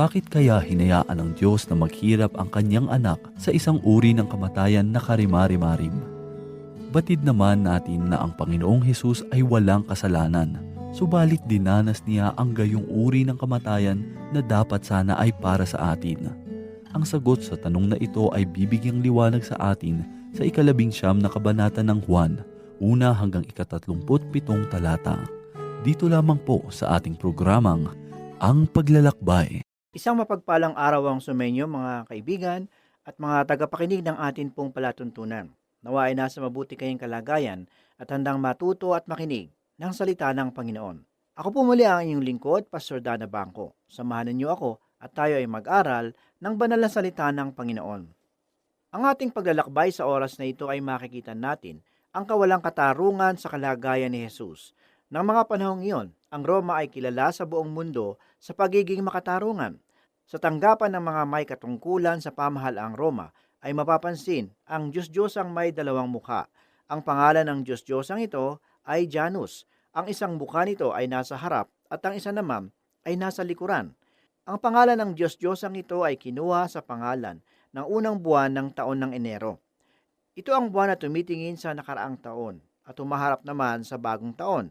Bakit kaya hinayaan ng Diyos na maghirap ang kanyang anak sa isang uri ng kamatayan na karimari-marim? Batid naman natin na ang Panginoong Hesus ay walang kasalanan, subalit dinanas niya ang gayong uri ng kamatayan na dapat sana ay para sa atin. Ang sagot sa tanong na ito ay bibigyang liwanag sa atin sa ikalabing siyam na kabanata ng Juan, una hanggang ikatatlumput pitong talata. Dito lamang po sa ating programang Ang Paglalakbay. Isang mapagpalang araw ang sumenyo mga kaibigan at mga tagapakinig ng atin pong palatuntunan. Nawa ay nasa mabuti kayong kalagayan at handang matuto at makinig ng salita ng Panginoon. Ako po muli ang inyong lingkod, Pastor Dana Bangko. Samahan niyo ako at tayo ay mag-aral ng banal na salita ng Panginoon. Ang ating paglalakbay sa oras na ito ay makikita natin ang kawalang katarungan sa kalagayan ni Jesus. Nang mga panahong iyon, ang Roma ay kilala sa buong mundo sa pagiging makatarungan. Sa tanggapan ng mga may katungkulan sa pamahalaang Roma ay mapapansin ang Diyos-Diyosang may dalawang mukha. Ang pangalan ng Diyos-Diyosang ito ay Janus. Ang isang mukha nito ay nasa harap at ang isa naman ay nasa likuran. Ang pangalan ng Diyos-Diyosang ito ay kinuha sa pangalan ng unang buwan ng taon ng Enero. Ito ang buwan na tumitingin sa nakaraang taon at humaharap naman sa bagong taon.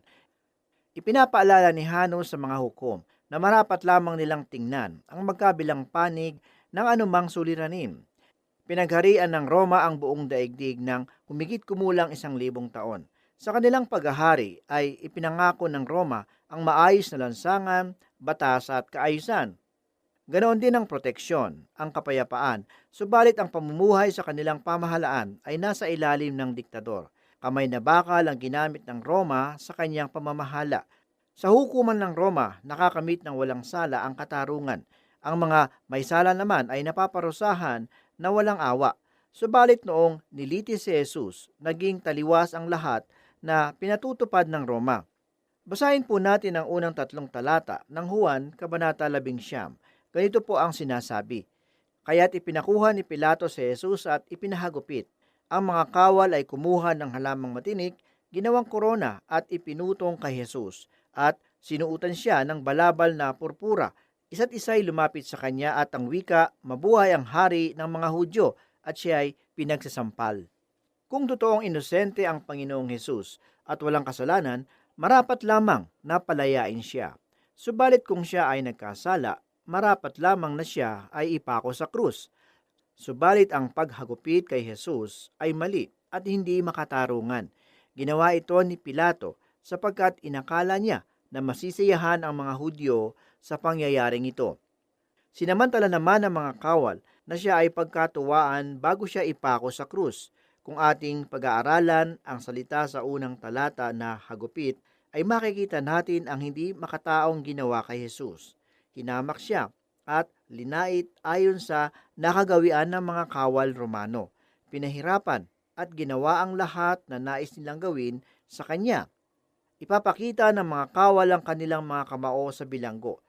Ipinapaalala ni Hanos sa mga hukom na marapat lamang nilang tingnan ang magkabilang panig ng anumang suliranin. Pinagharian ng Roma ang buong daigdig ng humigit kumulang isang libong taon. Sa kanilang paghahari ay ipinangako ng Roma ang maayos na lansangan, batas at kaayusan. Ganoon din ang proteksyon, ang kapayapaan, subalit ang pamumuhay sa kanilang pamahalaan ay nasa ilalim ng diktador. Kamay na bakal ang ginamit ng Roma sa kanyang pamamahala. Sa hukuman ng Roma, nakakamit ng walang sala ang katarungan. Ang mga may sala naman ay napaparusahan na walang awa. Subalit noong nilitis si Jesus, naging taliwas ang lahat na pinatutupad ng Roma. Basahin po natin ang unang tatlong talata ng Juan, Kabanata 11. Ganito po ang sinasabi. Kaya't ipinakuha ni Pilato si Jesus at ipinahagupit. Ang mga kawal ay kumuha ng halamang matinik, ginawang korona at ipinutong kay Jesus at sinuutan siya ng balabal na purpura. Isa't isa'y lumapit sa kanya at ang wika, mabuhay ang hari ng mga Hudyo at siya ay pinagsasampal. Kung totoong inosente ang Panginoong Hesus at walang kasalanan, marapat lamang na palayain siya. Subalit kung siya ay nagkasala, marapat lamang na siya ay ipako sa krus. Subalit ang paghagupit kay Jesus ay mali at hindi makatarungan. Ginawa ito ni Pilato sapagkat inakala niya na masisiyahan ang mga Hudyo sa pangyayaring ito. Sinamantala naman ng mga kawal na siya ay pagkatuwaan bago siya ipako sa krus. Kung ating pag-aaralan ang salita sa unang talata na hagupit, ay makikita natin ang hindi makataong ginawa kay Jesus. Hinamak siya at linait ayon sa nakagawian ng mga kawal Romano. Pinahirapan at ginawa ang lahat na nais nilang gawin sa kanya. Ipapakita ng mga kawal ang kanilang mga kamao sa bilanggo.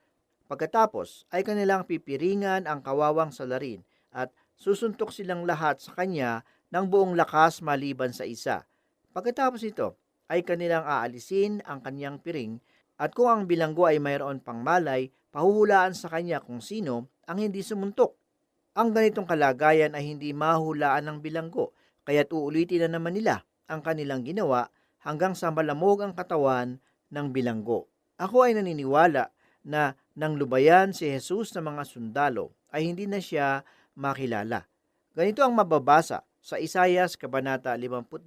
Pagkatapos ay kanilang pipiringan ang kawawang salarin at susuntok silang lahat sa kanya ng buong lakas maliban sa isa. Pagkatapos ito ay kanilang aalisin ang kanyang piring at kung ang bilanggo ay mayroon pang malay, pahuhulaan sa kanya kung sino ang hindi sumuntok. Ang ganitong kalagayan ay hindi mahulaan ng bilanggo, kaya't uulitin na naman nila ang kanilang ginawa hanggang sa malamog ang katawan ng bilanggo. Ako ay naniniwala na nang lubayan si Jesus ng mga sundalo ay hindi na siya makilala. Ganito ang mababasa sa Isayas Kabanata 52,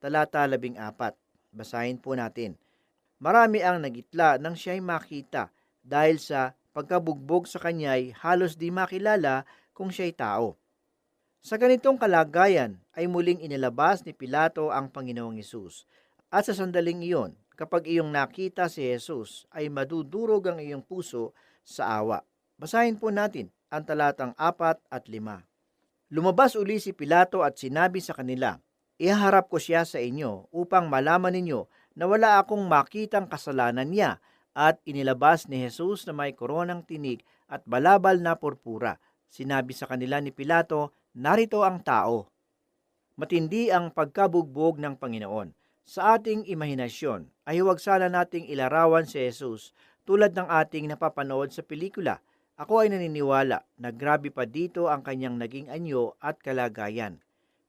talata 14. Basahin po natin. Marami ang nagitla nang siya'y makita dahil sa pagkabugbog sa kanya'y halos di makilala kung siya'y tao. Sa ganitong kalagayan ay muling inilabas ni Pilato ang Panginoong Yesus. At sa sandaling iyon, kapag iyong nakita si Jesus, ay madudurog ang iyong puso sa awa. Basahin po natin ang talatang 4 at 5. Lumabas uli si Pilato at sinabi sa kanila, Ihaharap ko siya sa inyo upang malaman ninyo na wala akong makitang kasalanan niya at inilabas ni Jesus na may koronang tinig at balabal na purpura. Sinabi sa kanila ni Pilato, narito ang tao. Matindi ang pagkabugbog ng Panginoon. Sa ating imahinasyon ay huwag sana nating ilarawan si Jesus tulad ng ating napapanood sa pelikula. Ako ay naniniwala na grabe pa dito ang kanyang naging anyo at kalagayan.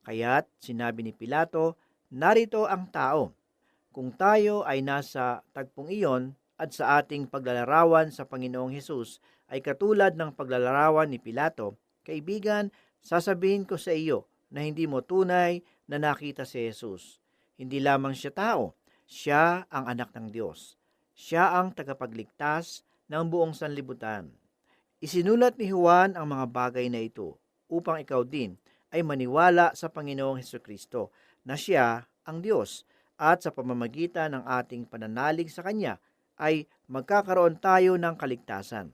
Kaya't sinabi ni Pilato, narito ang tao. Kung tayo ay nasa tagpong iyon at sa ating paglalarawan sa Panginoong Hesus ay katulad ng paglalarawan ni Pilato, kaibigan, sasabihin ko sa iyo na hindi mo tunay na nakita si Jesus. Hindi lamang siya tao, siya ang anak ng Diyos. Siya ang tagapagligtas ng buong sanlibutan. Isinulat ni Juan ang mga bagay na ito upang ikaw din ay maniwala sa Panginoong Heso Kristo na siya ang Diyos at sa pamamagitan ng ating pananalig sa Kanya ay magkakaroon tayo ng kaligtasan.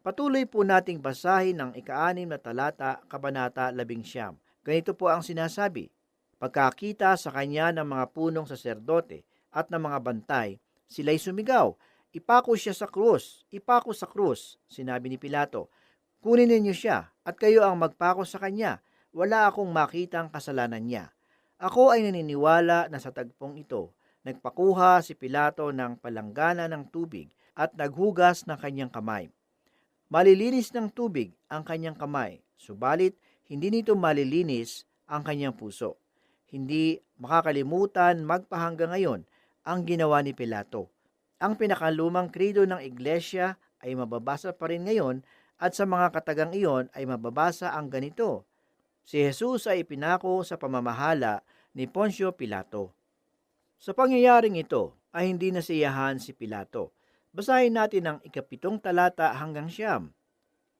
Patuloy po nating basahin ang ika-anim na talata, kabanata 11. Ganito po ang sinasabi, Pagkakita sa kanya ng mga punong saserdote at ng mga bantay, sila'y sumigaw, Ipako siya sa krus, ipako sa krus, sinabi ni Pilato. Kunin ninyo siya at kayo ang magpako sa kanya. Wala akong makitang kasalanan niya. Ako ay naniniwala na sa tagpong ito, nagpakuha si Pilato ng palanggana ng tubig at naghugas ng kanyang kamay. Malilinis ng tubig ang kanyang kamay, subalit hindi nito malilinis ang kanyang puso. Hindi makakalimutan magpahangga ngayon ang ginawa ni Pilato. Ang pinakalumang krido ng iglesia ay mababasa pa rin ngayon at sa mga katagang iyon ay mababasa ang ganito. Si Jesus ay ipinako sa pamamahala ni Poncio Pilato. Sa pangyayaring ito ay hindi nasiyahan si Pilato. Basahin natin ang ikapitong talata hanggang siyam.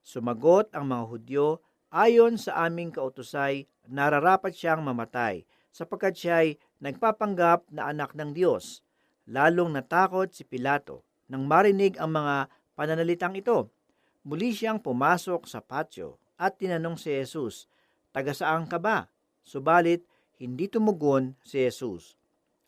Sumagot ang mga Hudyo, ayon sa aming kautusay, nararapat siyang mamatay, sapagkat siya'y nagpapanggap na anak ng Diyos. Lalong natakot si Pilato nang marinig ang mga pananalitang ito. Muli siyang pumasok sa patio at tinanong si Jesus, Taga saan ka ba? Subalit, hindi tumugon si Jesus.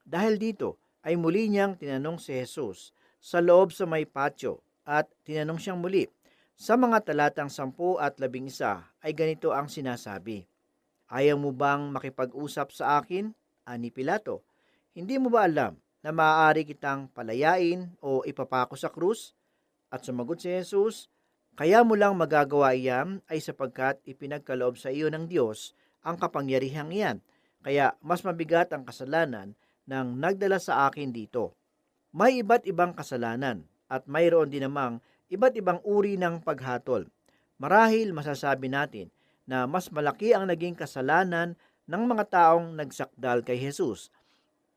Dahil dito, ay muli niyang tinanong si Jesus sa loob sa may patio at tinanong siyang muli. Sa mga talatang 10 at 11 ay ganito ang sinasabi. Ayaw mo bang makipag-usap sa akin? Ani Pilato. Hindi mo ba alam na maaari kitang palayain o ipapako sa krus? At sumagot si Jesus, Kaya mo lang magagawa iyan ay sapagkat ipinagkaloob sa iyo ng Diyos ang kapangyarihang iyan. Kaya mas mabigat ang kasalanan ng nagdala sa akin dito. May iba't ibang kasalanan at mayroon din namang iba't ibang uri ng paghatol. Marahil masasabi natin na mas malaki ang naging kasalanan ng mga taong nagsakdal kay Jesus.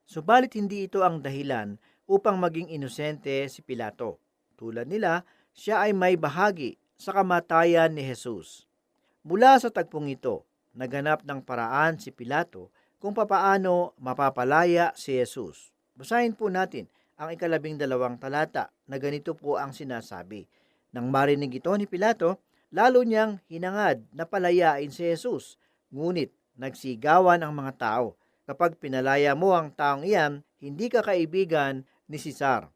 Subalit hindi ito ang dahilan upang maging inosente si Pilato. Tulad nila, siya ay may bahagi sa kamatayan ni Jesus. Mula sa tagpong ito, naganap ng paraan si Pilato kung papaano mapapalaya si Jesus. Basahin po natin ang ikalabing dalawang talata na ganito po ang sinasabi. Nang marinig ito ni Pilato, lalo niyang hinangad na palayain si Jesus. Ngunit nagsigawan ang mga tao. Kapag pinalaya mo ang taong iyan, hindi ka kaibigan ni Cesar.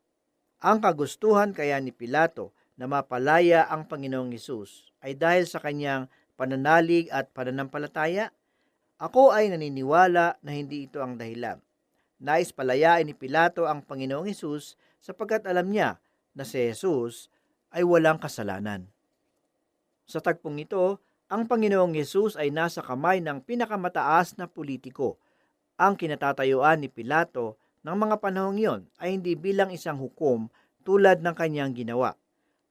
Ang kagustuhan kaya ni Pilato na mapalaya ang Panginoong Hesus ay dahil sa kanyang pananalig at pananampalataya. Ako ay naniniwala na hindi ito ang dahilan. Nais palayain ni Pilato ang Panginoong Hesus sapagkat alam niya na si Jesus ay walang kasalanan. Sa tagpong ito, ang Panginoong Hesus ay nasa kamay ng pinakamataas na politiko. Ang kinatatayuan ni Pilato ng mga panahong iyon ay hindi bilang isang hukom tulad ng kanyang ginawa.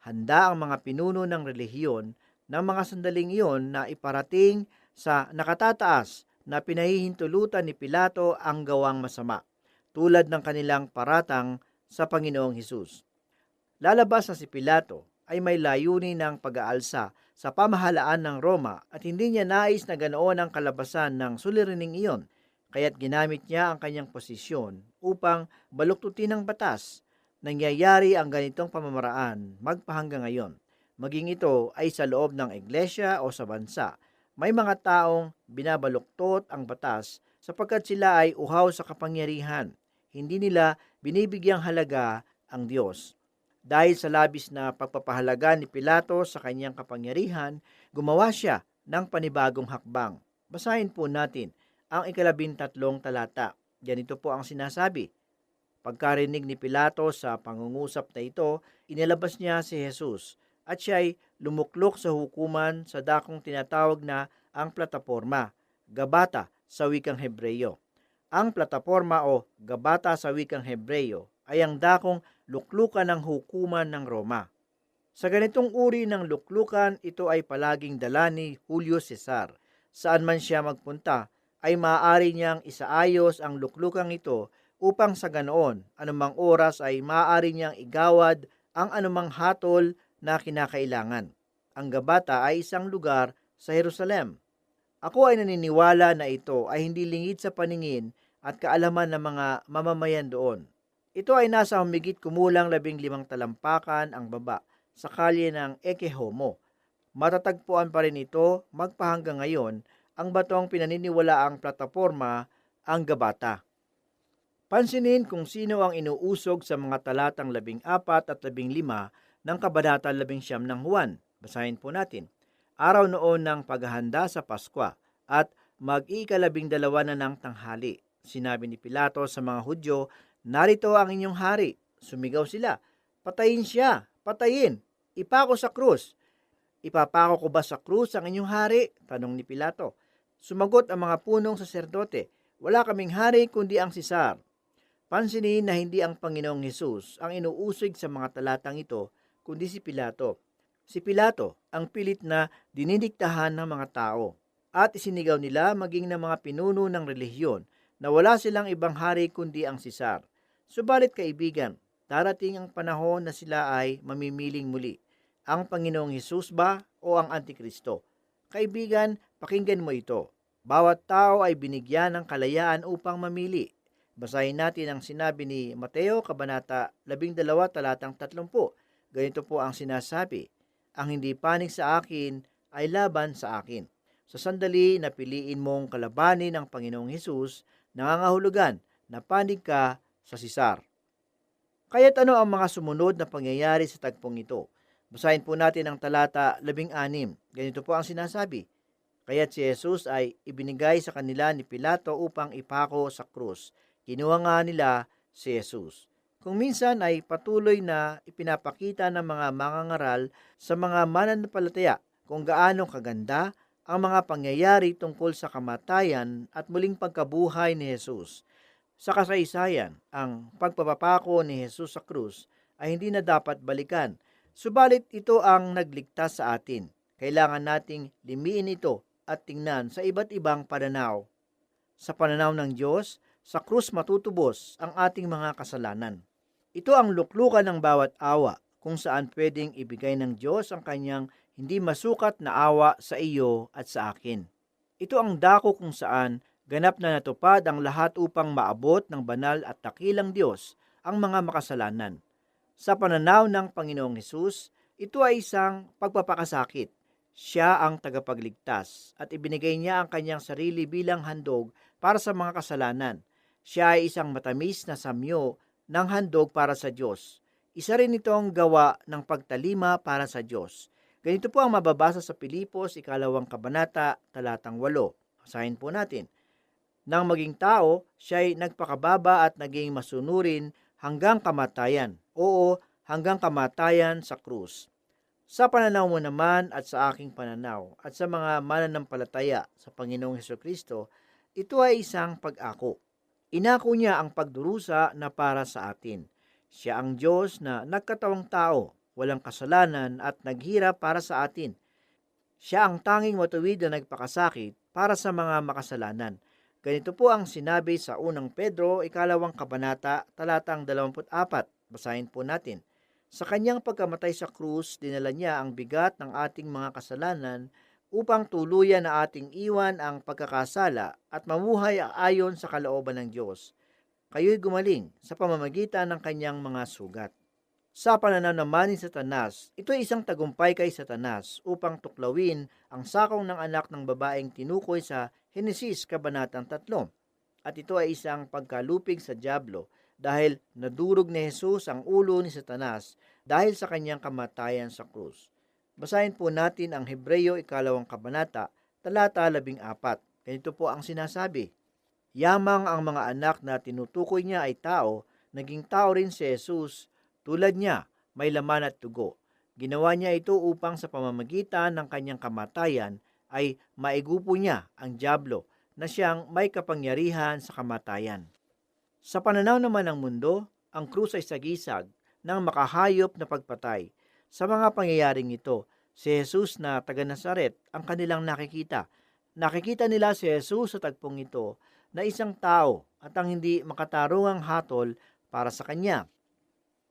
Handa ang mga pinuno ng relihiyon ng mga sandaling iyon na iparating sa nakatataas na pinahihintulutan ni Pilato ang gawang masama, tulad ng kanilang paratang sa Panginoong Hesus. Lalabas na si Pilato ay may layunin ng pag-aalsa sa pamahalaan ng Roma at hindi niya nais na ganoon ang kalabasan ng suliraning iyon kaya't ginamit niya ang kanyang posisyon upang baluktutin ang batas. Nangyayari ang ganitong pamamaraan magpahanggang ngayon. Maging ito ay sa loob ng iglesia o sa bansa. May mga taong binabaluktot ang batas sapagkat sila ay uhaw sa kapangyarihan. Hindi nila binibigyang halaga ang Diyos. Dahil sa labis na pagpapahalaga ni Pilato sa kanyang kapangyarihan, gumawa siya ng panibagong hakbang. Basahin po natin ang ikalabintatlong talata. Ganito po ang sinasabi. Pagkarinig ni Pilato sa pangungusap na ito, inilabas niya si Jesus at siya ay lumuklok sa hukuman sa dakong tinatawag na ang plataporma, gabata sa wikang Hebreyo. Ang plataporma o gabata sa wikang Hebreyo ay ang dakong luklukan ng hukuman ng Roma. Sa ganitong uri ng luklukan, ito ay palaging dala ni Julio Cesar. Saan man siya magpunta, ay maaari niyang isaayos ang luklukang ito upang sa ganoon, anumang oras ay maaari niyang igawad ang anumang hatol na kinakailangan. Ang Gabata ay isang lugar sa Jerusalem. Ako ay naniniwala na ito ay hindi lingid sa paningin at kaalaman ng mga mamamayan doon. Ito ay nasa humigit kumulang labing limang talampakan ang baba sa kalye ng Eke Homo. Matatagpuan pa rin ito magpahanggang ngayon ang batong pinaniniwala ang plataforma ang Gabata. Pansinin kung sino ang inuusog sa mga talatang labing apat at labing lima ng Kabanata labing siyam ng Juan. Basahin po natin. Araw noon ng paghahanda sa Paskwa at mag-iikalabing dalawa na ng tanghali. Sinabi ni Pilato sa mga Hudyo, Narito ang inyong hari. Sumigaw sila, Patayin siya, patayin, ipako sa krus. Ipapako ko ba sa krus ang inyong hari? Tanong ni Pilato. Sumagot ang mga punong saserdote, Wala kaming hari kundi ang Sisar. Pansinin na hindi ang Panginoong Hesus ang inuusig sa mga talatang ito, kundi si Pilato. Si Pilato ang pilit na dinidiktahan ng mga tao at isinigaw nila maging ng mga pinuno ng relihiyon na wala silang ibang hari kundi ang Sisar. Subalit kaibigan, darating ang panahon na sila ay mamimiling muli. Ang Panginoong Hesus ba o ang Antikristo? Kaibigan, pakinggan mo ito. Bawat tao ay binigyan ng kalayaan upang mamili. Basahin natin ang sinabi ni Mateo, Kabanata 12, talatang 30. Ganito po ang sinasabi, Ang hindi panig sa akin ay laban sa akin. Sa sandali na piliin mong kalabanin ang Panginoong Hesus, nangangahulugan na panig ka sa Sisar. Kaya't ano ang mga sumunod na pangyayari sa tagpong ito? Basahin po natin ang talata 16. Ganito po ang sinasabi. Kaya't si Jesus ay ibinigay sa kanila ni Pilato upang ipako sa krus. Kinuha nga nila si Jesus. Kung minsan ay patuloy na ipinapakita ng mga mangangaral sa mga mananampalataya kung gaano kaganda ang mga pangyayari tungkol sa kamatayan at muling pagkabuhay ni Jesus. Sa kasaysayan, ang pagpapapako ni Jesus sa krus ay hindi na dapat balikan. Subalit ito ang nagligtas sa atin. Kailangan nating limiin ito at tingnan sa iba't ibang pananaw. Sa pananaw ng Diyos, sa krus matutubos ang ating mga kasalanan. Ito ang luklukan ng bawat awa kung saan pwedeng ibigay ng Diyos ang kanyang hindi masukat na awa sa iyo at sa akin. Ito ang dako kung saan ganap na natupad ang lahat upang maabot ng banal at takilang Diyos ang mga makasalanan. Sa pananaw ng Panginoong Hesus, ito ay isang pagpapakasakit. Siya ang tagapagligtas at ibinigay niya ang kanyang sarili bilang handog para sa mga kasalanan. Siya ay isang matamis na samyo ng handog para sa Diyos. Isa rin itong gawa ng pagtalima para sa Diyos. Ganito po ang mababasa sa Pilipos, ikalawang kabanata, talatang walo. Basahin po natin. Nang maging tao, siya ay nagpakababa at naging masunurin hanggang kamatayan. Oo, hanggang kamatayan sa krus. Sa pananaw mo naman at sa aking pananaw at sa mga mananampalataya sa Panginoong Heso Kristo, ito ay isang pag-ako. Inako niya ang pagdurusa na para sa atin. Siya ang Diyos na nagkatawang tao, walang kasalanan at naghirap para sa atin. Siya ang tanging matuwid na nagpakasakit para sa mga makasalanan. Ganito po ang sinabi sa unang Pedro, ikalawang kabanata, talatang 24. Basahin po natin. Sa kanyang pagkamatay sa krus, dinala niya ang bigat ng ating mga kasalanan upang tuluyan na ating iwan ang pagkakasala at mamuhay ayon sa kalooban ng Diyos. Kayo'y gumaling sa pamamagitan ng kanyang mga sugat. Sa pananaw naman ni Satanas, ito ay isang tagumpay kay Satanas upang tuklawin ang sakong ng anak ng babaeng tinukoy sa Henesis Kabanatang 3. At ito ay isang pagkalupig sa Diablo dahil nadurog ni Jesus ang ulo ni Satanas dahil sa kanyang kamatayan sa krus. Basahin po natin ang Hebreyo ikalawang kabanata, talata labing apat. Ganito po ang sinasabi. Yamang ang mga anak na tinutukoy niya ay tao, naging tao rin si Jesus, tulad niya, may laman at dugo. Ginawa niya ito upang sa pamamagitan ng kanyang kamatayan ay maigupo niya ang Diablo na siyang may kapangyarihan sa kamatayan. Sa pananaw naman ng mundo, ang krus ay sagisag ng makahayop na pagpatay. Sa mga pangyayaring ito, si Jesus na taga Nazaret ang kanilang nakikita. Nakikita nila si Jesus sa tagpong ito na isang tao at ang hindi makatarungang hatol para sa kanya.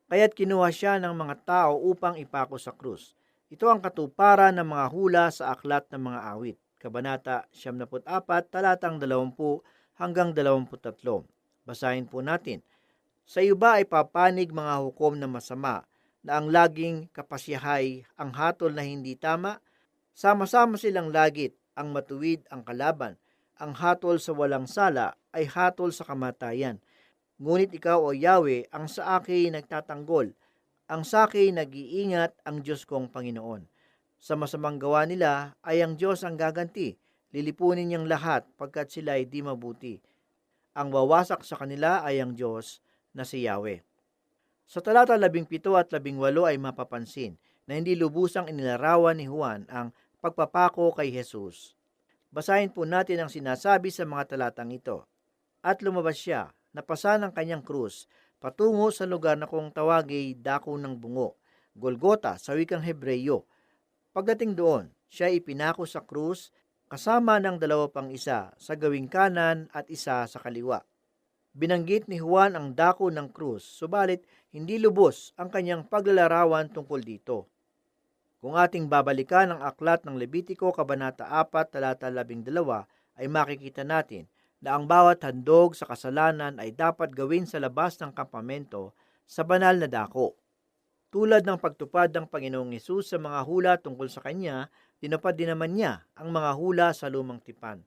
Kaya't kinuha siya ng mga tao upang ipako sa krus. Ito ang katuparan ng mga hula sa aklat ng mga awit. Kabanata 74, talatang 20 hanggang 23. Basahin po natin. Sa iyo ba ay papanig mga hukom na masama na ang laging kapasyahay ang hatol na hindi tama? Sama-sama silang lagit ang matuwid ang kalaban. Ang hatol sa walang sala ay hatol sa kamatayan. Ngunit ikaw o Yahweh ang sa akin nagtatanggol. Ang sa akin nag-iingat ang Diyos kong Panginoon. Sa masamang gawa nila ay ang Diyos ang gaganti. Lilipunin niyang lahat pagkat sila ay di mabuti. Ang wawasak sa kanila ay ang Diyos na si Yahweh. Sa talata 17 at 18 ay mapapansin na hindi lubusang inilarawan ni Juan ang pagpapako kay Jesus. Basahin po natin ang sinasabi sa mga talatang ito. At lumabas siya, napasa ng kanyang krus, patungo sa lugar na kung tawagay dako ng bungo, Golgota sa wikang Hebreyo. Pagdating doon, siya ipinako sa krus kasama ng dalawa pang isa sa gawing kanan at isa sa kaliwa. Binanggit ni Juan ang dako ng krus, subalit hindi lubos ang kanyang paglalarawan tungkol dito. Kung ating babalikan ang aklat ng Levitiko Kabanata 4, talata 12, ay makikita natin na ang bawat handog sa kasalanan ay dapat gawin sa labas ng kampamento sa banal na dako. Tulad ng pagtupad ng Panginoong Yesus sa mga hula tungkol sa Kanya, tinupad din naman niya ang mga hula sa lumang tipan.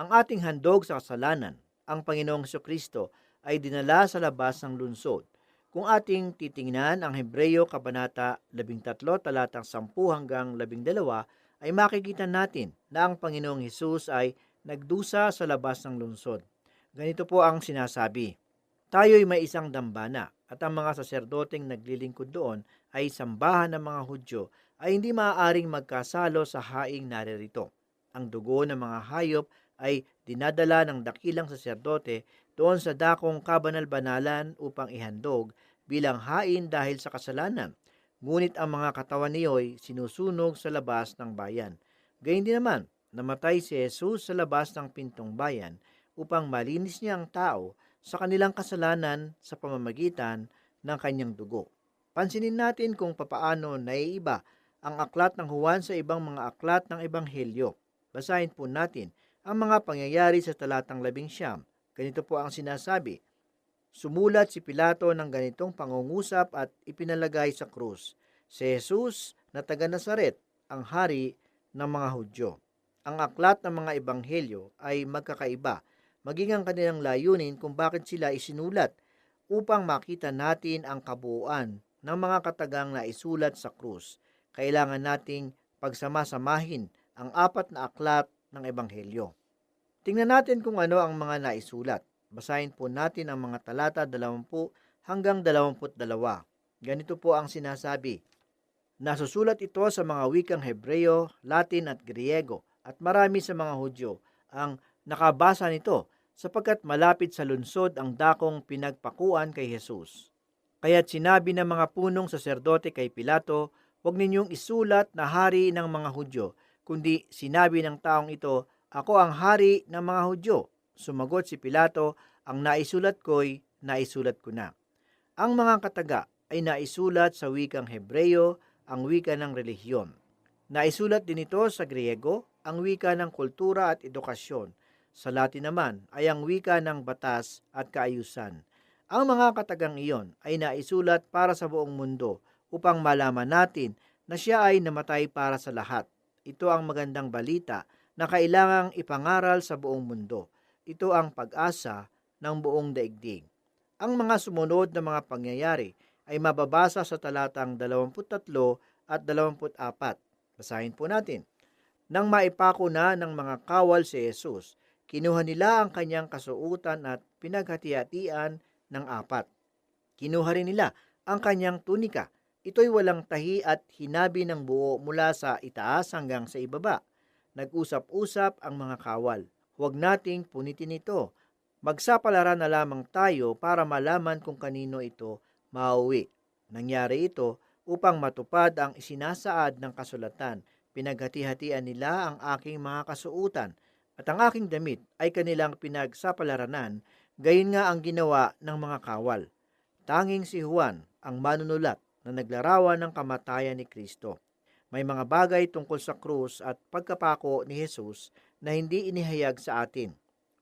Ang ating handog sa kasalanan, ang Panginoong Kristo ay dinala sa labas ng lunsod. Kung ating titingnan ang Hebreyo Kabanata 13 talatang 10 hanggang 12 ay makikita natin na ang Panginoong Hesus ay nagdusa sa labas ng lungsod. Ganito po ang sinasabi. Tayo'y may isang dambana at ang mga saserdoteng naglilingkod doon ay sambahan ng mga Hudyo ay hindi maaaring magkasalo sa haing naririto. Ang dugo ng mga hayop ay dinadala ng dakilang saserdote doon sa dakong kabanal-banalan upang ihandog bilang hain dahil sa kasalanan. Ngunit ang mga katawan niyo'y sinusunog sa labas ng bayan. Gayun din naman, namatay si Jesus sa labas ng pintong bayan upang malinis niya ang tao sa kanilang kasalanan sa pamamagitan ng kanyang dugo. Pansinin natin kung papaano naiiba ang aklat ng Juan sa ibang mga aklat ng Ebanghelyo. Basahin po natin ang mga pangyayari sa talatang labing siyam. Ganito po ang sinasabi, Sumulat si Pilato ng ganitong pangungusap at ipinalagay sa krus. Si Jesus na taga Nazaret, ang hari ng mga Hudyo. Ang aklat ng mga ebanghelyo ay magkakaiba, maging ang kanilang layunin kung bakit sila isinulat upang makita natin ang kabuuan ng mga katagang na isulat sa krus. Kailangan nating pagsamasamahin ang apat na aklat ng ebanghelyo. Tingnan natin kung ano ang mga naisulat. Basahin po natin ang mga talata 20 hanggang 22. Ganito po ang sinasabi. Nasusulat ito sa mga wikang Hebreo, Latin at Griego at marami sa mga Hudyo ang nakabasa nito sapagkat malapit sa lunsod ang dakong pinagpakuan kay Jesus. Kaya't sinabi ng mga punong saserdote kay Pilato, huwag ninyong isulat na hari ng mga Hudyo, kundi sinabi ng taong ito, ako ang hari ng mga Hudyo. Sumagot si Pilato, ang naisulat ko'y naisulat ko na. Ang mga kataga ay naisulat sa wikang Hebreo, ang wika ng relihiyon. Naisulat din ito sa Griego, ang wika ng kultura at edukasyon. Sa Latin naman ay ang wika ng batas at kaayusan. Ang mga katagang iyon ay naisulat para sa buong mundo upang malaman natin na siya ay namatay para sa lahat. Ito ang magandang balita na kailangang ipangaral sa buong mundo. Ito ang pag-asa ng buong daigdig. Ang mga sumunod na mga pangyayari ay mababasa sa talatang 23 at 24. Basahin po natin. Nang maipako na ng mga kawal si Jesus, kinuha nila ang kanyang kasuutan at pinaghati-hatian ng apat. Kinuha rin nila ang kanyang tunika. Ito'y walang tahi at hinabi ng buo mula sa itaas hanggang sa ibaba. Nag-usap-usap ang mga kawal. Huwag nating punitin ito. Magsapalaran na lamang tayo para malaman kung kanino ito mauwi. Nangyari ito upang matupad ang isinasaad ng kasulatan. Pinaghati-hatian nila ang aking mga kasuutan at ang aking damit ay kanilang pinagsapalaranan, gayon nga ang ginawa ng mga kawal. Tanging si Juan ang manunulat na naglarawan ng kamatayan ni Kristo. May mga bagay tungkol sa krus at pagkapako ni Jesus na hindi inihayag sa atin.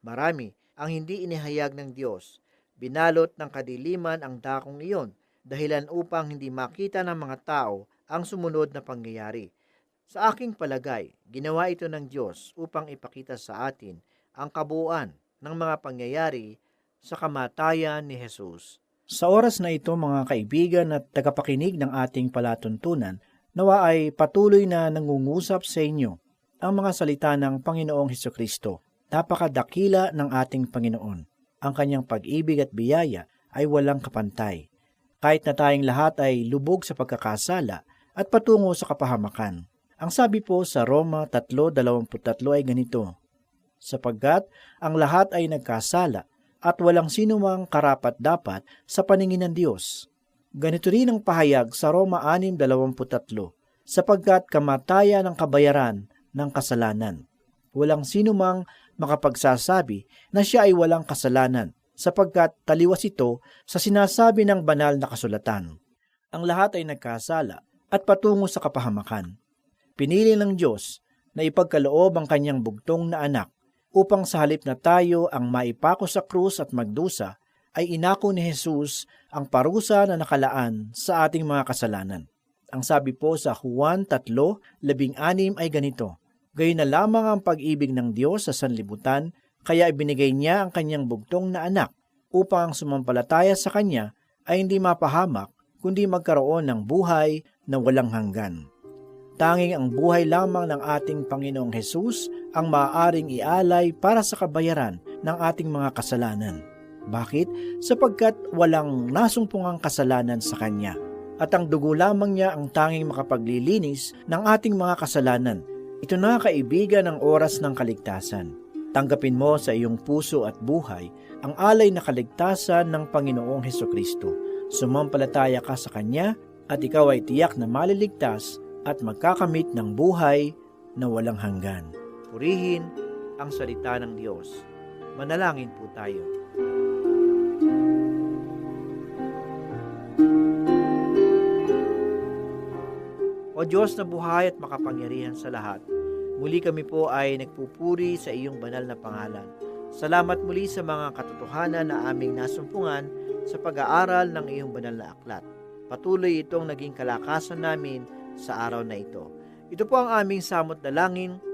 Marami ang hindi inihayag ng Diyos. Binalot ng kadiliman ang dakong iyon dahilan upang hindi makita ng mga tao ang sumunod na pangyayari. Sa aking palagay, ginawa ito ng Diyos upang ipakita sa atin ang kabuuan ng mga pangyayari sa kamatayan ni Jesus. Sa oras na ito mga kaibigan at tagapakinig ng ating palatuntunan, nawa ay patuloy na nangungusap sa inyo ang mga salita ng Panginoong Heso Kristo. Napakadakila ng ating Panginoon. Ang kanyang pag-ibig at biyaya ay walang kapantay. Kahit na tayong lahat ay lubog sa pagkakasala at patungo sa kapahamakan. Ang sabi po sa Roma 3.23 ay ganito, sapagkat ang lahat ay nagkasala at walang sino mang karapat dapat sa paningin ng Diyos. Ganito rin ang pahayag sa Roma 6.23, sapagkat kamatayan ang kabayaran ng kasalanan. Walang sino mang makapagsasabi na siya ay walang kasalanan, sapagkat taliwas ito sa sinasabi ng banal na kasulatan. Ang lahat ay nagkasala at patungo sa kapahamakan. Pinili ng Diyos na ipagkaloob ang kanyang bugtong na anak upang sa halip na tayo ang maipako sa krus at magdusa, ay inako ni Jesus ang parusa na nakalaan sa ating mga kasalanan. Ang sabi po sa Juan 3:16 ay ganito, Gayon na lamang ang pag-ibig ng Diyos sa sanlibutan, kaya ibinigay niya ang kanyang bugtong na anak upang ang sumampalataya sa kanya ay hindi mapahamak kundi magkaroon ng buhay na walang hanggan. Tanging ang buhay lamang ng ating Panginoong Hesus ang maaaring ialay para sa kabayaran ng ating mga kasalanan. Bakit? Sapagkat walang nasumpungang kasalanan sa Kanya. At ang dugo lamang niya ang tanging makapaglilinis ng ating mga kasalanan. Ito na kaibigan ang oras ng kaligtasan. Tanggapin mo sa iyong puso at buhay ang alay na kaligtasan ng Panginoong Heso Kristo. Sumampalataya ka sa Kanya at ikaw ay tiyak na maliligtas at magkakamit ng buhay na walang hanggan. Purihin ang salita ng Diyos. Manalangin po tayo. O Diyos na buhay at makapangyarihan sa lahat, muli kami po ay nagpupuri sa iyong banal na pangalan. Salamat muli sa mga katotohanan na aming nasumpungan sa pag-aaral ng iyong banal na aklat. Patuloy itong naging kalakasan namin sa araw na ito. Ito po ang aming samot na langin